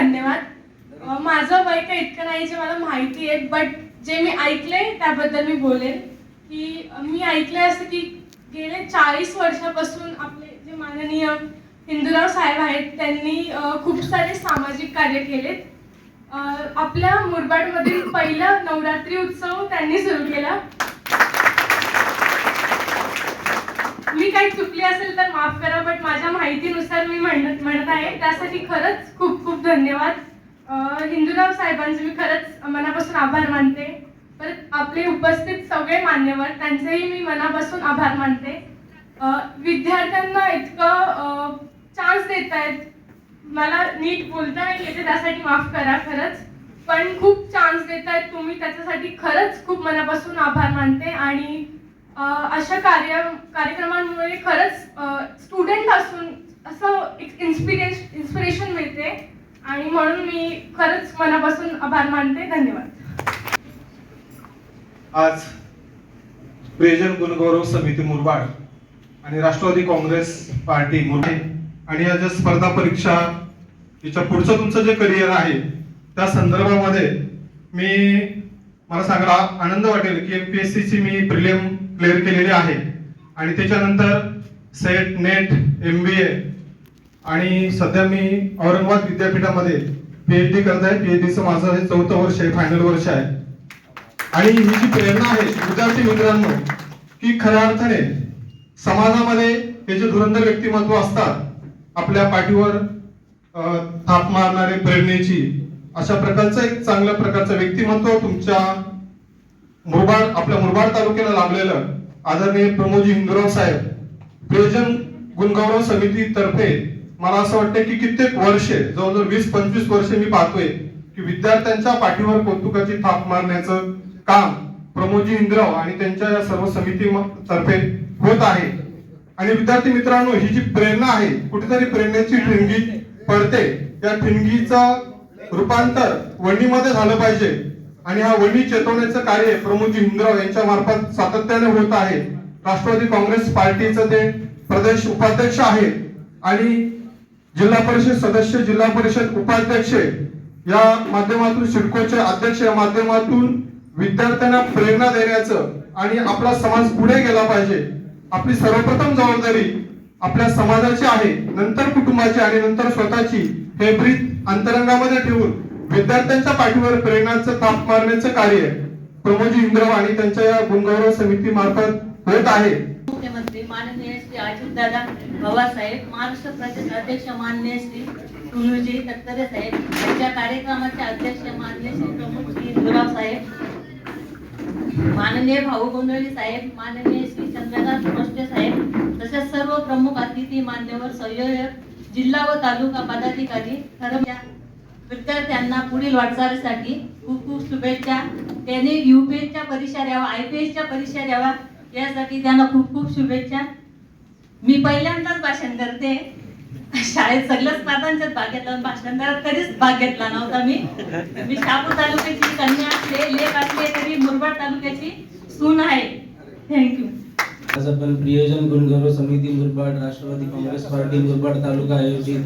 धन्यवाद. माझं वय काही इतकं नाही जे मला माहिती आहे बट जे मी ऐकलंय त्याबद्दल मी बोलेन की मी ऐकलंय असं की गेले चाळीस वर्षापासून आपले जे माननीय हिंदूराव साहेब आहेत त्यांनी खूप सारे सामाजिक कार्य केलेत. आपल्या मुरबाडमधील पहिला नवरात्री उत्सव त्यांनी सुरू केला. मी काही चुकली असेल तर माफ करा बट माझ्या माहितीनुसार मी म्हणत म्हणत आहे. त्यासाठी खरंच खूप खूप धन्यवाद. हिंदूराव साहेबांचे मी खरंच मनापासून आभार मानते. परत आपले उपस्थित सगळे मान्यवर त्यांचेही मी मनापासून आभार मानते. विद्यार्थ्यांना इतकं चान्स देत आहेत मला नीट बोलता नाही येते त्यासाठी माफ करा खरंच. पण खूप चान्स देत आहेत तुम्ही त्याच्यासाठी खरंच खूप मनापासून आभार मानते आणि अशा कार्य कार्यक्रमांमुळे खरंच स्टुडंट असून असं एक इन्स्पिरेश इन्स्पिरेशन मिळते. आणि म्हणून मी खरंच मनापासून आभार मानते. धन्यवाद. आज प्रियजन गुणगौरव समिती मुरबाड आणि राष्ट्रवादी काँग्रेस पार्टी मुरबाड आणि या ज्या स्पर्धा परीक्षा याच्या पुढचं तुमचं जे करिअर आहे त्या संदर्भामध्ये मी मला सांगायला आनंद वाटेल की एमपीएससी ची मी प्रिलियम क्लिअर केलेली आहे. आणि त्याच्यानंतर SET NET M B A आणि सध्या मी औरंगाबाद विद्यापीठामध्ये पी एच डी करत आहे पीएचडीचं माझं हे चौथं वर्ष आहे फायनल वर्ष आहे. आणि ही जी प्रेरणा आहे विद्यार्थी मित्रांनो की खऱ्या अर्थाने समाजामध्ये हे जे धुरंधर व्यक्तिमत्व असतात आपल्या पाठीवर थाप मारणारे प्रेरणेची अशा प्रकारचं एक चांगल्या प्रकारचं व्यक्तिमत्व तुमच्या मुरबाड आपल्या मुरबाड तालुक्याला लाभलेलं आदरणीय प्रमोदजी हिंदुराव साहेब प्रियजन गुणगौरव समितीतर्फे मला असं वाटतं की कित्येक वर्षे जवळजवळ वीस पंचवीस वर्षे मी पाहतोय की विद्यार्थ्यांच्या पाठीवर कौतुकाची थाप मारण्याचं काम प्रमोदजी इंद्राव आणि त्यांच्या या सर्व समिती तर्फे होत आहे. आणि विद्यार्थी मित्रांनो ही जी प्रेरणा आहे कुठेतरी प्रेरणेची ठिणगी पडते. या ठिणगीचं रूपांतर वणीमध्ये झालं पाहिजे. आणि हा वणी चेतवण्याचं कार्य प्रमोदजी हिंदराव यांच्या मार्फत सातत्याने होत आहे. राष्ट्रवादी काँग्रेस पार्टीचं ते प्रदेश उपाध्यक्ष आहे आणि जिल्हा परिषद सदस्य जिल्हा परिषद उपाध्यक्ष या माध्यमातून सिडकोचे अध्यक्ष या माध्यमातून विद्यार्थ्यांना प्रेरणा देण्याचं आणि आपला समाज पुढे गेला पाहिजे. आपली सर्वप्रथम जबाबदारी आपल्या समाजाची आहे. नंतर कुटुंबाची आणि नंतर स्वतःची हे ब्रीत अंतरंगामध्ये ठेवून विद्यार्थ्यांच्या पाठीवर प्रेरणाचं ताप मारण्याचं कार्य प्रमोजी इंद्रव आणि त्यांच्या या गुणगौरव समिती मार्फत होत आहे. मुख्यमंत्री माननीय श्री अजितदादा पवारसाहेब महाराष्ट्र प्रदेश अध्यक्ष माननीय श्री तुळूजी तत्तरे साहेब यांच्या कार्यक्रमाचे अध्यक्ष माननीय श्री प्रमुख श्री गुलाब साहेब माननीय भाऊ गोंधळी साहेब माननीय श्री चंद्रकांत पोष्टे साहेब तसेच सर्व प्रमुख अतिथी मान्यवर संयोजक जिल्हा व तालुका पदाधिकारी ठरवल्या विद्यार्थ्यांना पुढील वाटचालीसाठी खूप खूप शुभेच्छा. त्यांनी एसच्या परीक्षा द्यावा आय पी एसच्या परीक्षा द्यावा यासाठी त्यांना खूप खूप शुभेच्छा. मी पहिल्यांदाच भाषण करते. शाळेत सगळ्याच स्पर्धांच्यात भाग घेतला पण कधीच भाग घेतला नव्हता मी. मी शापूर तालुक्याची कन्या असले लेख असले तरी मुरबाड तालुक्याची सून आहे. थँक्यू आज आपण प्रियोजन गुणगौरव समिती मुरबाड राष्ट्रवादी काँग्रेस पार्टी मुरबाड तालुका आयोजित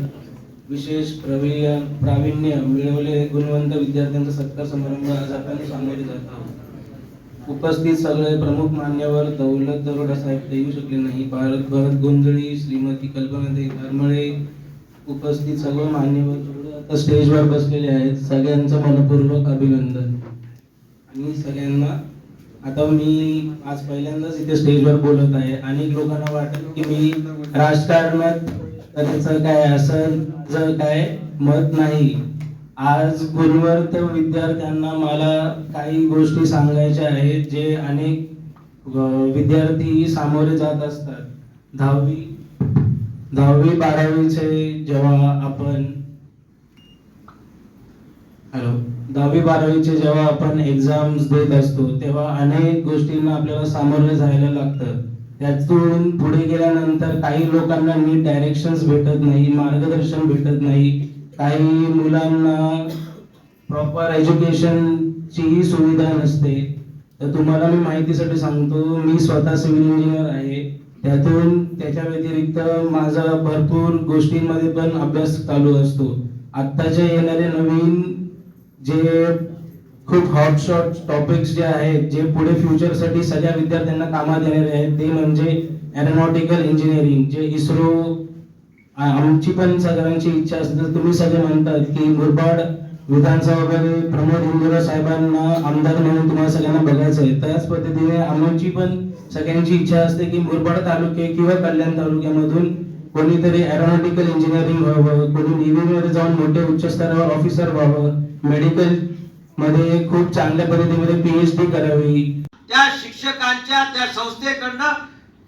विशेष प्रवीण प्रावीण्य मिळवले गुणवंत विद्यार्थ्यांचा सत्कार समारंभ आज आपण सामोरे जात आहोत. उपस्थित सगळे प्रमुख मान्यवर दौलत दरोडा साहेब ते येऊ शकले नाही. भारत भरत गोंधळी श्रीमती कल्पनाताई धर्मळे उपस्थित सर्व मान्यवर आता स्टेजवर बसलेले आहेत. सगळ्यांचं मनपूर्वक अभिनंदन. आणि सगळ्यांना आता मी आज पहिल्यांदाच इथे स्टेजवर बोलत आहे. अनेक लोकांना वाटत की मी राजकारणात त्याचं काय असं जर काय मत नाही. आज गुणवंत विद्यार्थ्यांना मला काही गोष्टी सांगायच्या आहेत जे अनेक विद्यार्थी सामोरे जात असतात. दहावी दहावी बारावीचे जेव्हा आपण हॅलो दहावी बारावीचे जेव्हा आपण एक्झाम्स देत असतो तेव्हा अनेक गोष्टींना आपल्याला सामोरे जायला लागतं. त्यातून पुढे गेल्यानंतर काही लोकांना नीट डायरेक्शन्स भेटत नाही मार्गदर्शन भेटत नाही. काही मुलांना प्रॉपर एज्युकेशनचीही सुविधा नसते. तर तुम्हाला मी माहितीसाठी सांगतो मी स्वतः सिव्हिल इंजिनियर आहे. त्यातून त्याच्या व्यतिरिक्त माझा भरपूर गोष्टींमध्ये पण अभ्यास चालू असतो. आत्ताचे येणारे नवीन जे खूप हॉटशॉट टॉपिक्स जे आहेत जे पुढे फ्युचरसाठी सगळ्या विद्यार्थ्यांना कामात येणार आहेत ते म्हणजे एरोनॉटिकल इंजिनिअरिंग जे इस्रो आमची पण सगळ्यांची इच्छा असते. तुम्ही सगळे म्हणतात की मुरबाड विधानसभामध्ये प्रमोद इंदुरा साहेबांना आमदार म्हणून तुम्हाला सगळ्यांना बघायचं आहे. त्याच पद्धतीने आमची पण सगळ्यांची इच्छा असते की मुरबाड तालुके किंवा कल्याण तालुक्यामधून कोणीतरी एरोनॉटिकल इंजिनिअरिंग व्हावं कोणी नेव्हीमध्ये जाऊन मोठे उच्च स्तरावर ऑफिसर व्हावं मेडिकल मध्ये खूप चांगल्या पद्धतीमध्ये पीएचडी करावी. त्या शिक्षकांच्या त्या संस्थेकडनं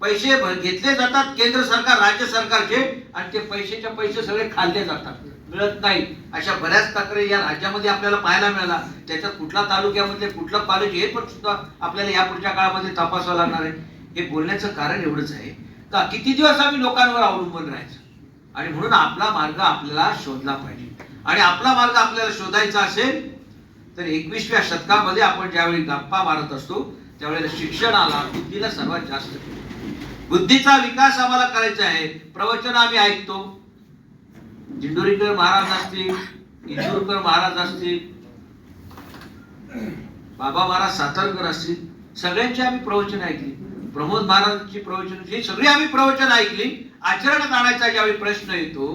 पैसे घेतले जातात केंद्र सरकार राज्य सरकारचे आणि ते पैशाच्या पैसे सगळे खाल्ले जातात. मिळत नाही. अशा बऱ्याच तक्रारी या राज्यामध्ये आपल्याला पाहायला मिळाला. त्याच्यात कुठला तालुक्यामध्ये कुठलं कॉलेज हे पण सुद्धा आपल्याला या पुढच्या काळामध्ये तपासावं लागणार आहे. हे बोलण्याचं कारण एवढंच आहे का किती दिवस आम्ही लोकांवर अवलंबून राहायचं? आणि म्हणून आपला मार्ग आपल्याला शोधला पाहिजे. आणि आपला मार्ग आपल्याला शोधायचा असेल तर एकवीसव्या शतकामध्ये आपण ज्यावेळी गप्पा मारत असतो त्यावेळेला शिक्षणाला बुद्धीला सर्वात जास्त बुद्धीचा विकास आम्हाला करायचा आहे. प्रवचन आम्ही ऐकतो. दिंडोरीकर महाराज असतील इंदूरकर महाराज असतील बाबा महाराज सातारकर असतील सगळ्यांची आम्ही प्रवचन ऐकली. प्रमोद महाराजांची प्रवचन ही सगळी आम्ही प्रवचन ऐकली. आचरणात आणायचा ज्यावेळी प्रश्न येतो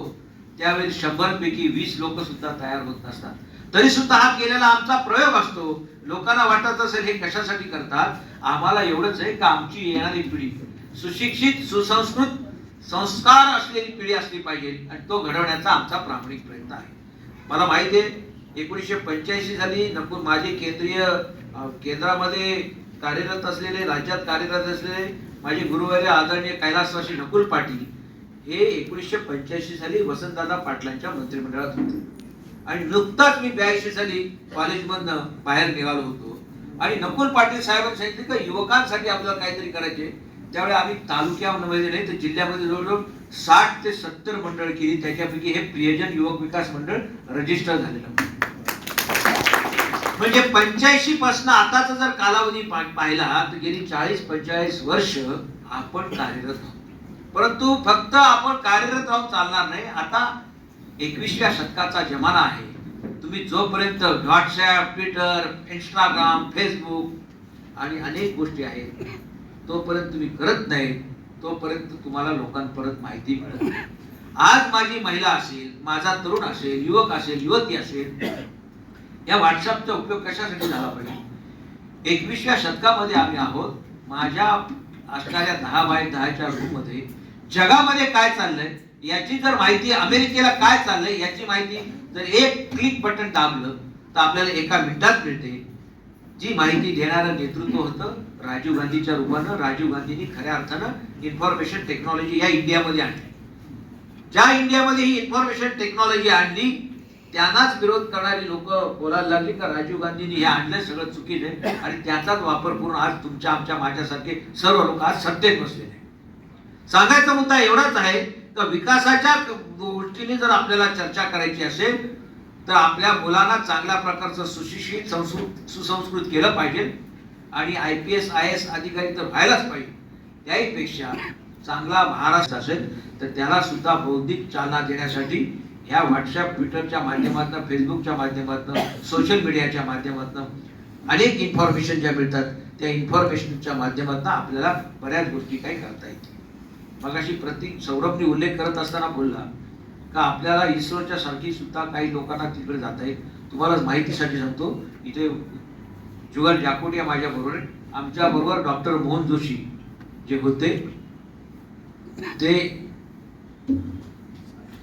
त्यावेळी शंभर पैकी वीस लोक सुद्धा तयार होत नसतात. तरी सुद्धा हा केलेला आमचा प्रयोग असतो. लोकांना वाटत असेल हे कशासाठी करतात? आम्हाला एवढंच आहे का आमची येणारी पिढी? सुशिक्षित सुसंस्कृत संस्कार असलेली पिढी असली पाहिजे आणि तो घडवण्याचा आमचा प्रामाणिक प्रयत्न आहे. मला माहिती आहे एकोणीसशे पंच्याऐंशी साली नागपूर माझे केंद्रीय केंद्रामध्ये कार्यरत असलेले राज्यात कार्यरत असलेले माझे गुरुवारी आदरणीय कैलासवासी नकुल पाटील हे एकोणीसशे पंच्याऐंशी साली वसंतदादा पाटलांच्या मंत्रिमंडळात होते. आणि नुकताच मी ब्याऐंशी साली कॉलेजमधनं बाहेर निघालो होतो. आणि नकुल पाटील साहेबांनी सांगितलं का युवकांसाठी आपल्याला काहीतरी करायचे त्यावेळी आम्ही तालुक्यामध्ये म्हणजे नाही तर जिल्ह्यामध्ये जवळजवळ साठ ते सत्तर मंडळ केली. त्याच्यापैकी हे प्रियजन युवक विकास मंडळ रजिस्टर झालेलं. म्हणजे पंच्याऐंशी पासून आताचा जर कालावधी पा- पाहिला तर गेली चाळीस पंचेचाळीस वर्ष आपण कार्यरत आहोत. परंतु फक्त आपण कार्यरत आहोत चालणार नाही. आता एकविसव्या शतकाचा जमाना आहे. तुम्ही जोपर्यंत व्हॉट्सॲप ट्विटर इंस्टाग्राम फेसबुक आणि अनेक गोष्टी आहेत तोपर्यंत तुम्ही करत नाही तोपर्यंत तुम्हाला लोकांपर्यंत माहिती मिळत नाही. आज माझी महिला असेल माझा तरुण असेल युवक असेल युवती असेल या व्हॉट्सअपचा उपयोग कशासाठी झाला पाहिजे? एकविसव्या शतकामध्ये आम्ही आहोत. माझ्या असणाऱ्या दहा बाय दहाच्या रूममध्ये जगामध्ये काय चाललंय? याची जर माहिती अमेरिकेला काय चाललंय याची माहिती जर एक क्लिक बटन दाबलं तर आपल्याला एका मिनिटात मिळते. जी माहिती देणारं नेतृत्व होतं राजीव गांधीच्या रूपानं राजीव गांधींनी खऱ्या अर्थानं इन्फॉर्मेशन टेक्नॉलॉजी या इंडियामध्ये आणली. ज्या इंडियामध्ये ही इन्फॉर्मेशन टेक्नॉलॉजी आणली त्यांनाच विरोध करणारी लोक बोलायला लागली का राजीव गांधींनी हे आणलं सगळं चुकीचं आहे आणि त्याचाच वापर करून आज तुमच्या आमच्या माझ्यासारखे सर्व लोक आज सत्तेत बसलेले सांगायचा मुद्दा एवढाच आहे तर विकासाच्या गोष्टीने जर आपल्याला चर्चा करायची असेल तर आपल्या मुलांना चांगल्या प्रकारचं सुशिक्षित संस्कृत सुसंस्कृत केलं पाहिजे आणि I P S I S अधिकारी तर व्हायलाच पाहिजे. त्याहीपेक्षा चांगला महाराष्ट्र असेल तर त्याला सुद्धा बौद्धिक चालना देण्यासाठी ह्या व्हॉट्सअप ट्विटरच्या माध्यमातून फेसबुकच्या माध्यमातून सोशल मीडियाच्या माध्यमातून अनेक इन्फॉर्मेशन ज्या मिळतात त्या इन्फॉर्मेशनच्या माध्यमातून आपल्याला बऱ्याच गोष्टी काही करता येतील. मगाशी प्रतीक सौरभने उल्लेख करत असताना बोलला का आपल्याला इस्रोच्या सारखी सुद्धा काही लोकांना तिकडे जाता येईल तुम्हाला माहितीसाठी सांगतो इथे जुगल जाकोटिया माझ्या बरोबर आमच्या बरोबर डॉक्टर मोहन जोशी जे होते ते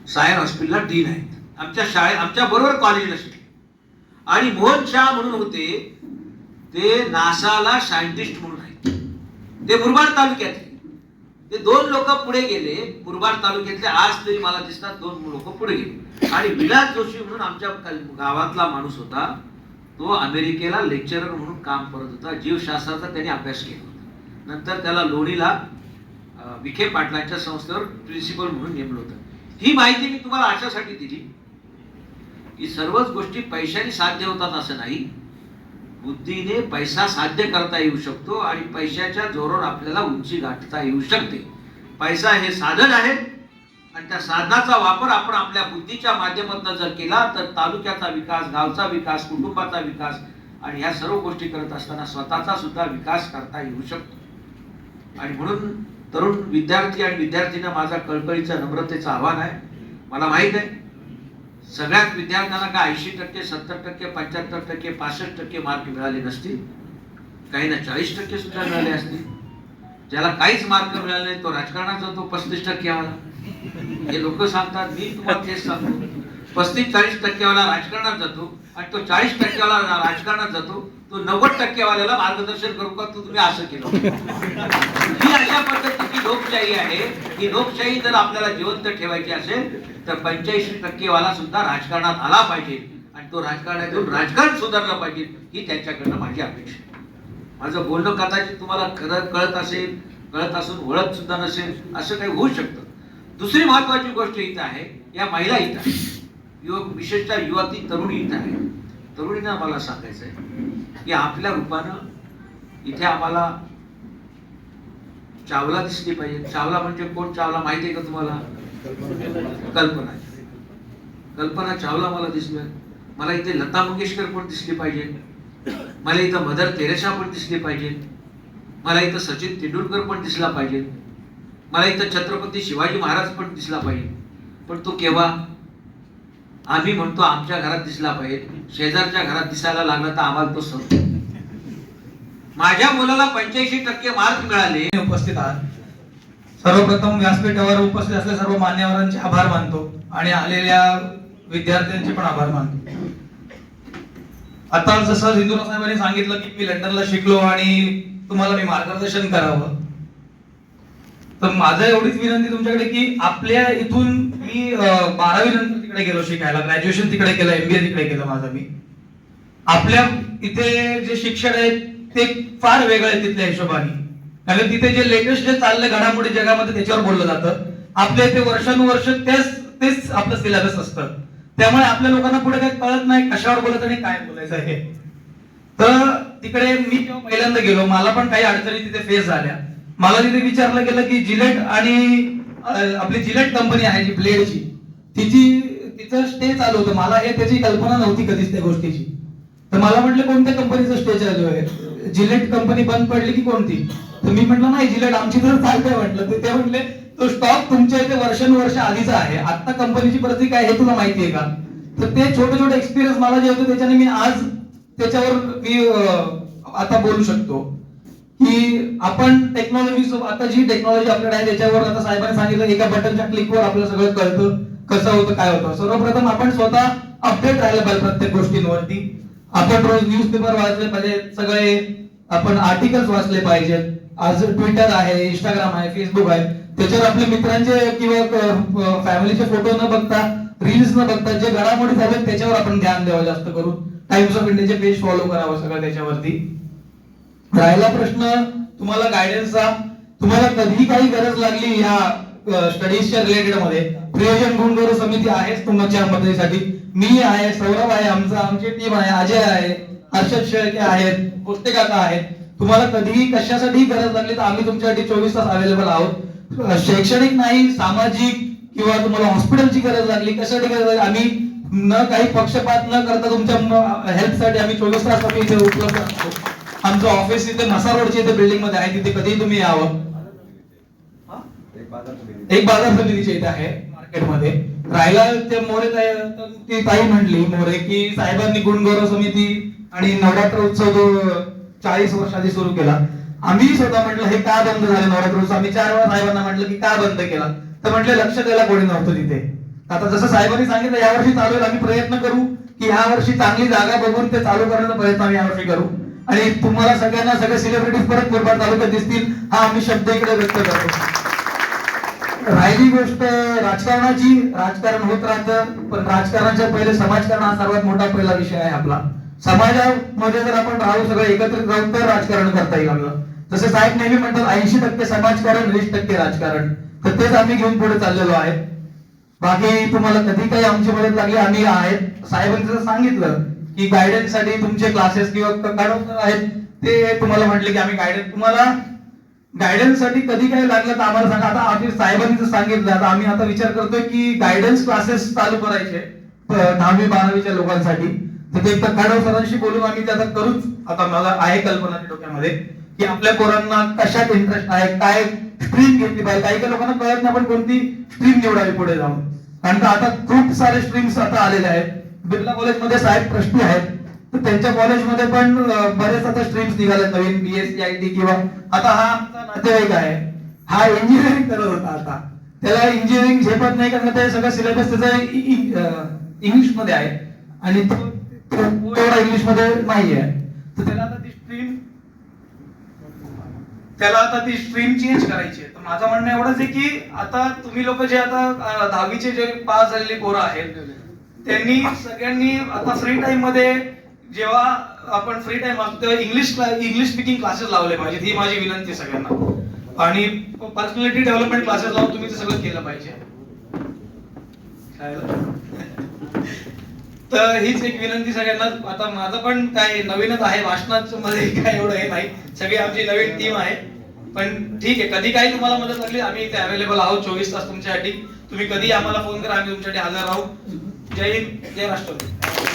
सायन हॉस्पिटलला डीन आहेत. आमच्या शाळेत आमच्या बरोबर कॉलेजला शिकले आणि मोहन शाह म्हणून होते ते नासाला सायंटिस्ट म्हणून आहेत. ते मुरबाड तालुक्यातले ते दोन लोक पुढे गेले. मुरबाड तालुक्यातले आज तरी मला दिसतात दोन लोक पुढे गेले. आणि विलास जोशी म्हणून आमच्या गावातला माणूस होता. तो अमेरिकेला लेक्चरर म्हणून काम करत होता. जीवशास्त्राचा त्याने अभ्यास केला होता. नंतर त्याला लोणीला विखे पाटलांच्या संस्थेवर प्रिन्सिपल म्हणून नेमलं होतं. ही माहिती मी तुम्हाला अशासाठी दिली. की सर्वच गोष्टी पैशाने साध्य होतात असं नाही. बुद्धीने पैसा साध्य करता येऊ शकतो आणि पैशाच्या जोरावर आपल्याला उंची गाठता येऊ शकते. पैसा हे साधन आहे आणि त्या साधनाचा वापर आपण आपल्या बुद्धीच्या माध्यमातून जर केला तर तालुक्याचा विकास गावचा विकास कुटुंबाचा विकास आणि ह्या सर्व गोष्टी करत असताना स्वतःचा सुद्धा विकास करता येऊ शकतो. आणि म्हणून तरुण विद्यार्थी आणि विद्यार्थींना माझा कळकळीचा नम्रतेचं आव्हान आहे. मला माहीत आहे सगळ्याच विद्यार्थ्यांना काय ऐंशी टक्के सत्तर टक्के पंच्याहत्तर टक्के पासष्ट टक्के मार्क मिळाले नसतील? काहींना चाळीस टक्के सुद्धा मिळाले असतील. ज्याला काहीच मार्क मिळाले नाही तो राजकारणात जातो पस्तीस टक्केवाला. हे लोक सांगतात मी तुम्हाला तेच सांगतो. पस्तीस चाळीस टक्केवाला राजकारणात जातो आणि तो चाळीस टक्केवाला राजकारणात जातो तो नव्वद टक्केवाल्याला मार्गदर्शन करू का तू? तुम्ही असं केलं. ही अशा पद्धतीची लोकशाही आहे. ही लोकशाही जर आपल्याला जिवंत ठेवायची असेल तर पंच्याऐंशी टक्केवाला सुद्धा राजकारणात आला पाहिजे. आणि तो राजकारणातून राजकारण सुधारलं पाहिजे ही त्यांच्याकडनं माझी अपेक्षा आहे. माझं बोलणं कदाचित तुम्हाला खरं कळत असेल कळत असून वळत सुद्धा नसेल असं काही होऊ शकतं. दुसरी महत्वाची गोष्ट इथं आहे या महिला इथं आहे. युवक विशेषतः युवती तरुणी इथं आहे. तरुणींना मला सांगायचं आहे की आपल्या रूपानं इथे आम्हाला चावला दिसली पाहिजे. चावला म्हणजे कोण? चावला माहिती आहे का तुम्हाला? कल्पना. कल्पना चावला मला दिसलं मला इथे लता मंगेशकर पण दिसली पाहिजे. मला इथं मदर तेरेसा पण दिसली पाहिजे. मला इथं सचिन तेंडुलकर पण दिसला पाहिजे. मला इथं छत्रपती शिवाजी महाराज पण दिसला पाहिजे. पण तो केव्हा? आम्ही म्हणतो आमच्या घरात दिसला पाहिजे. शेजारच्या घरात दिसायला लागला तर आम्हाला तो सण माझ्या मुलाला पंच्याऐंशी टक्के मार्क मिळाले. उपस्थित आहात. सर्वप्रथम व्यासपीठावर उपस्थित असलेल्या सर्व मान्यवरांचे आभार मानतो आणि आलेल्या विद्यार्थ्यांचे पण आभार मानतो. आता जसं सिंधुराव साहेबांनी सांगितलं की मी लंडनला शिकलो आणि तुम्हाला मी मार्गदर्शन करावं. तर माझं एवढीच विनंती तुमच्याकडे की आपल्या इथून मी बारावी नंतर तिकडे गेलो शिकायला. ग्रॅज्युएशन तिकडे केलं एमबीए तिकडे केलं माझं मी. आपल्या इथे जे शिक्षण आहेत ते फार वेगळं आहे तिथल्या हिशोबाने. कारण तिथे जे लेटेस्ट जे चाललं घडामोडी जगामध्ये त्याच्यावर बोललं जातं. आपल्या इथे वर्षानुवर्ष तेच तेच आपलं सिलेबस असतं. त्यामुळे आपल्या लोकांना पुढे काही कळत नाही कशावर बोलत आणि काय बोलायचं आहे. तर तिकडे मी जेव्हा पहिल्यांदा गेलो मला पण काही अडचणी तिथे फेस झाल्या. मला तिथे विचारलं गेलं की जिलेट आणि आपली जिलेट कंपनी आहे जी ब्लेडची तिची तिचं स्टे चालू होतं. मला हे त्याची कल्पना नव्हती कधीच त्या गोष्टीची. तर मला म्हटलं कोणत्या कंपनीचं स्टे चालू आहे? जिलेट कंपनी बंद पडली की कोणती? तर मी म्हटलं नाही जिलेट आमची तर चालते म्हटलं. तर ते म्हटले तो स्टॉक तुमच्या इथे वर्षानुवर्ष आधीचा आहे. आता कंपनीची परिस्थिती काय हे तुला माहिती आहे का? तर ते छोटे छोटे एक्सपिरियन्स मला जे होते त्याच्याने मी आज त्याच्यावर मी आता बोलू शकतो. की आपण टेक्नॉलॉजी आता जी टेक्नॉलॉजी आपल्याकडे आहे त्याच्यावर आता साहेबांनी सांगितलं एका बटनच्या क्लिकवर आपल्याला सगळं कळतं कसं होतं काय होतं. सर्वप्रथम आपण स्वतः अपडेट राहिलं पाहिजे प्रत्येक गोष्टींवरती. आपण रोज न्यूजपेपर वाचले पाहिजे. सगळे आपण आर्टिकल्स वाचले पाहिजेत आज ट्विटर आहे इंस्टाग्राम आहे फेसबुक आहे. त्याच्यावर आपल्या मित्रांचे किंवा फॅमिलीचे फोटो न बघता रील्स न बघता जे घडामोडी झाले त्याच्यावर आपण ध्यान द्यावं जास्त करून. टाइम्स ऑफ इंडियाचे पेज फॉलो करावं सगळं त्याच्यावरती. राहिला प्रश्न तुम्हाला गायडन्सचा तुम्हाला कधी काही गरज लागली ह्या स्टडीजच्या रिलेटेडमध्ये प्रियोजन गुणगौरव समिती आहेच तुमच्या मदतीसाठी. मी आहे सौरभ आहे आमचा आमची टीम आहे अजय आहे हर्षद शेळके आहेत पोस्ते काका आहेत. तुम्हाला कधीही कशासाठी गरज लागली तर आम्ही तुमच्यासाठी चोवीस तास अवेलेबल आहोत. शैक्षणिक नाही सामाजिक किंवा तुम्हाला हॉस्पिटलची गरज लागली कशासाठी गरज लागली आम्ही न काही पक्षपात न करता तुमच्या हेल्पसाठी आम्ही चोवीस तास आम्ही इथे उपलब्ध असतो आमचं ऑफिस इथे मसा रोडच्या इथे बिल्डिंगमध्ये आहे तिथे कधीही तुम्ही यावं. एक बाजार समितीच्या इथे आहे. मार्केटमध्ये राहिला ते मोरे ती ताई म्हणली मोरे की साहेबांनी गुणगौरव समिती आणि नवरात्र उत्सव जो चाळीस वर्ष आधी सुरू केला आम्ही स्वतः म्हटलं हे का बंद झाले नवरात्र उत्सव? आम्ही चार वेळा साहेबांना म्हटलं की का बंद केला? तर म्हटलं लक्ष द्यायला कोणी नव्हतं तिथे. आता जसं साहेबांनी सांगितलं यावर्षी चालू आहे आम्ही प्रयत्न करू की ह्या वर्षी चांगली जागा बघून ते चालू करण्याचा प्रयत्न आम्ही यावर्षी करू. आणि तुम्हाला सगळ्यांना सगळे सेलिब्रिटीज परत मुरबाड तालुक्यात दिसतील हा आम्ही शब्द इकडे व्यक्त करतो. राहिली गोष्ट राजकारणाची राजकारण होत राहतं पण राजकारणाच्या पहिले समाजकारण हा सर्वात मोठा पहिला विषय आहे आपला. समाजामध्ये जर आपण राहू सगळं एकत्रित राहून तर राजकारण करता येईल आपलं. जसे साहेब नेहमी म्हणतात ऐंशी टक्के समाजकारण वीस टक्के राजकारण. तर तेच आम्ही घेऊन पुढे चाललेलो आहे. बाकी तुम्हाला कधी काही आमची मदत लागली आम्ही आहेत साहेबांनी सांगितलं की गायडन्ससाठी तुमचे क्लासेस किंवा आहेत. ते तुम्हाला म्हटले की आम्ही गायडन्स तुम्हाला गायडन्ससाठी कधी काय लागलं तर आम्हाला सांगा. आता आम्ही साहेबांनी सांगितलं आता आम्ही आता विचार करतोय की गायडन्स क्लासेस चालू करायचे दहावी बारावीच्या लोकांसाठी. तर ते एकदा काढव सरांशी बोलून आम्ही ते आता करूच. आता मला आहे कल्पना डोक्यामध्ये की आपल्या पोरांना कशात इंटरेस्ट आहे काय स्ट्रीम घेतली पाहिजे. काही काही लोकांना कळत नाही पण कोणती स्ट्रीम निवडावी पुढे जाऊन. कारण का आता खूप सारे स्ट्रीम्स आता आलेले आहेत. बिर्ला कॉलेजमध्ये साहेब प्रश्न आहेत. तर त्यांच्या कॉलेजमध्ये पण बरेच आता स्ट्रीम्स निघाल्या नवीन बीएससी आय टी किंवा आता हा आमचा नातेवाईक आहे. हा इंजिनिअरिंग करत होता आता. त्याला इंजिनिअरिंग झेपत नाही कारण ते सगळं सिलेबस त्याचा इंग्लिशमध्ये आहे. आणि तो तेवढा इंग्लिशमध्ये नाही आहे तर त्याला आता ती स्ट्रीम त्याला आता ती स्ट्रीम चेंज करायची आहे. तर माझं म्हणणं एवढंच आहे की आता तुम्ही लोक जे आता दहावीचे जे पास झालेले पोरं आहेत त्यांनी सगळ्यांनी आता फ्री टाइममध्ये जेव्हा आपण फ्री टाइम असतो तेव्हा इंग्लिश इंग्लिश स्पीकिंग क्लासेस लावले पाहिजेत. ही माझी विनंती सगळ्यांना. आणि पर्सनॅलिटी डेव्हलपमेंट क्लासेस लावून तुम्ही ते सगळं केलं पाहिजे. तर हीच एक विनंती सगळ्यांना. आता माझं पण काय नवीनच आहे भाषणाचं मध्ये काय एवढं हे नाही. सगळी आमची नवीन टीम आहे. पण ठीक आहे कधी काही तुम्हाला मदत लागली आम्ही इथे अवेलेबल आहोत. चोवीस तास तुमच्यासाठी. तुम्ही कधी आम्हाला फोन करा आम्ही तुमच्यासाठी हजर राहू. जय हिंद जय राष्ट्रपती.